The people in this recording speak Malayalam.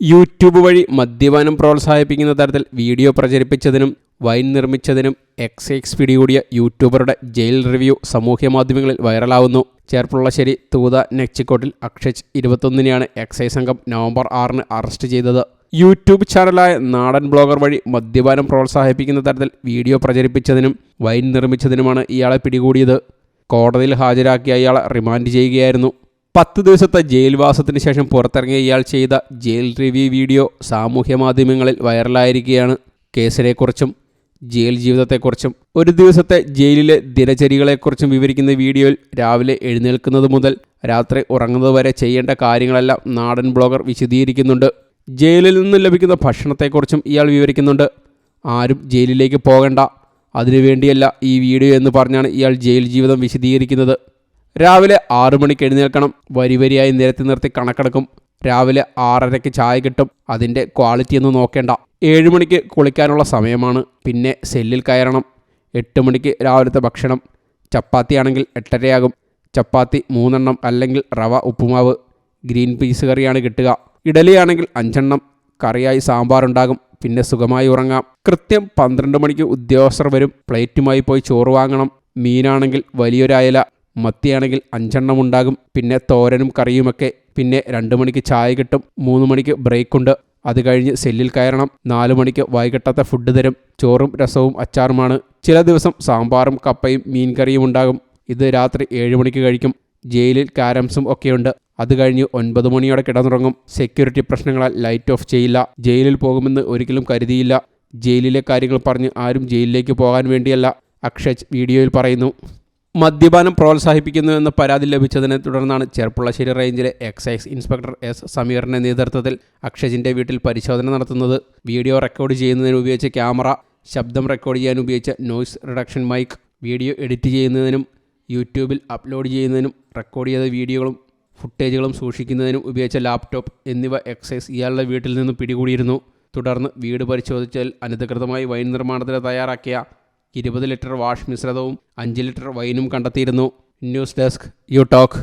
യൂട്യൂബ് വഴി മദ്യപാനം പ്രോത്സാഹിപ്പിക്കുന്ന തരത്തിൽ വീഡിയോ പ്രചരിപ്പിച്ചതിനും വൈൻ നിർമ്മിച്ചതിനും എക്സ് എക്സ് പിടികൂടിയ യൂട്യൂബറുടെ ജയിൽ റിവ്യൂ സാമൂഹ്യ മാധ്യമങ്ങളിൽ വൈറലാവുന്നു. ചേർപ്പുള്ളശ്ശേരി തൂത നെച്ചിക്കോട്ടിൽ അക്ഷജ് ഇരുപത്തൊന്നിനെയാണ് എക്സൈസ് സംഘം നവംബർ ആറിന് അറസ്റ്റ് ചെയ്തത്. യൂട്യൂബ് ചാനലായ നാടൻ ബ്ലോഗർ വഴി മദ്യപാനം പ്രോത്സാഹിപ്പിക്കുന്ന തരത്തിൽ വീഡിയോ പ്രചരിപ്പിച്ചതിനും വൈൻ നിർമ്മിച്ചതിനുമാണ് ഇയാളെ പിടികൂടിയത്. കോടതിയിൽ ഹാജരാക്കിയ ഇയാളെ റിമാൻഡ് ചെയ്യുകയായിരുന്നു. പത്ത് ദിവസത്തെ ജയിൽവാസത്തിന് ശേഷം പുറത്തിറങ്ങിയ ഇയാൾ ചെയ്ത ജയിൽ റിവ്യൂ വീഡിയോ സാമൂഹ്യ മാധ്യമങ്ങളിൽ വൈറലായിരിക്കുകയാണ്. കേസിനെക്കുറിച്ചും ജയിൽ ജീവിതത്തെക്കുറിച്ചും ഒരു ദിവസത്തെ ജയിലിലെ ദിനചര്യകളെക്കുറിച്ചും വിവരിക്കുന്ന വീഡിയോയിൽ രാവിലെ എഴുന്നേൽക്കുന്നത് മുതൽ രാത്രി ഉറങ്ങുന്നത് വരെ ചെയ്യേണ്ട കാര്യങ്ങളെല്ലാം നാടൻ ബ്ലോഗർ വിശദീകരിക്കുന്നുണ്ട്. ജയിലിൽ നിന്ന് ലഭിക്കുന്ന ഭക്ഷണത്തെക്കുറിച്ചും ഇയാൾ വിവരിക്കുന്നുണ്ട്. ആരും ജയിലിലേക്ക് പോകണ്ട. അതിനുവേണ്ടിയല്ല ഈ വീഡിയോ എന്ന് പറഞ്ഞാണ് ഇയാൾ ജയിൽ ജീവിതം വിശദീകരിക്കുന്നത്. രാവിലെ ആറു മണിക്ക് എഴുന്നേൽക്കണം. വരി വരിയായി നിരത്തി നിർത്തി കണക്കെടുക്കും. രാവിലെ ആറരയ്ക്ക് ചായ കിട്ടും. അതിന്റെ ക്വാളിറ്റി ഒന്നും നോക്കേണ്ട. ഏഴ് മണിക്ക് കുളിക്കാനുള്ള സമയമാണ്. പിന്നെ സെല്ലിൽ കയറണം. എട്ട് മണിക്ക് രാവിലത്തെ ഭക്ഷണം. ചപ്പാത്തി ആണെങ്കിൽ എട്ടരയാകും. ചപ്പാത്തി മൂന്നെണ്ണം അല്ലെങ്കിൽ റവ ഉപ്പുമാവ് ഗ്രീൻ പീസ് കറിയാണ് കിട്ടുക. ഇഡലിയാണെങ്കിൽ അഞ്ചെണ്ണം. കറിയായി സാമ്പാറുണ്ടാകും. പിന്നെ സുഖമായി ഉറങ്ങാം. കൃത്യം പന്ത്രണ്ട് മണിക്ക് ഉദ്യോഗസ്ഥർ വരും. പ്ലേറ്റുമായി പോയി ചോറ് വാങ്ങണം. മീനാണെങ്കിൽ വലിയൊരയല മത്തിയാണെങ്കിൽ അഞ്ചെണ്ണം ഉണ്ടാകും പിന്നെ തോരനും കറിയുമൊക്കെ പിന്നെ രണ്ട് മണിക്ക് ചായ കിട്ടും മൂന്ന് മണിക്ക് ബ്രേക്കുണ്ട്. അത് കഴിഞ്ഞ് സെല്ലിൽ കയറണം. നാല് മണിക്ക് വൈകിട്ടത്തെ ഫുഡ് തരും. ചോറും രസവും അച്ചാറുമാണ്. ചില ദിവസം സാമ്പാറും കപ്പയും മീൻ കറിയും ഉണ്ടാകും. ഇത് രാത്രി ഏഴ് മണിക്ക് കഴിക്കും. ജയിലിൽ കാരംസും ഒക്കെയുണ്ട്. അത് കഴിഞ്ഞ് ഒൻപത് മണിയോടെ കിടന്നുറങ്ങും. സെക്യൂരിറ്റി പ്രശ്നങ്ങളാൽ ലൈറ്റ് ഓഫ് ചെയ്യില്ല. ജയിലിൽ പോകുമെന്ന് ഒരിക്കലും കരുതിയില്ല. ജയിലിലെ കാര്യങ്ങൾ പറഞ്ഞ് ആരും ജയിലിലേക്ക് പോകാൻ വേണ്ടിയല്ല. അക്ഷയ് വീഡിയോയിൽ പറയുന്നു. മദ്യപാനം പ്രോത്സാഹിപ്പിക്കുന്നു എന്ന പരാതി ലഭിച്ചതിനെ തുടർന്നാണ് ചെർപ്പുളശ്ശേരി റേഞ്ചിലെ എക്സൈസ് ഇൻസ്പെക്ടർ എസ് സമീറിന്റെ നേതൃത്വത്തിൽ അക്ഷജിന്റെ വീട്ടിൽ പരിശോധന നടത്തുന്നത്. വീഡിയോ റെക്കോർഡ് ചെയ്യുന്നതിന് ഉപയോഗിച്ച ക്യാമറ ശബ്ദം റെക്കോർഡ് ചെയ്യാൻ ഉപയോഗിച്ച noise reduction mic video edit ചെയ്യുന്നതിനും യൂട്യൂബിൽ അപ്ലോഡ് ചെയ്യുന്നതിനും റെക്കോർഡ് ചെയ്ത വീഡിയോകളും ഫുട്ടേജുകളും സൂക്ഷിക്കുന്നതിനും ഉപയോഗിച്ച ലാപ്ടോപ്പ് എന്നിവ എക്സൈസ് ഇയാളുടെ വീട്ടിൽ നിന്ന് പിടികൂടിയിരുന്നു. തുടർന്ന് വീട് പരിശോധിച്ചാൽ അനധികൃതമായി വൈൻ നിർമ്മാണത്തിന് തയ്യാറാക്കിയ ഇരുപത് ലിറ്റർ വാഷ് മിശ്രിതവും അഞ്ച് ലിറ്റർ വൈനും കണ്ടെത്തിയിരുന്നു. News desk you talk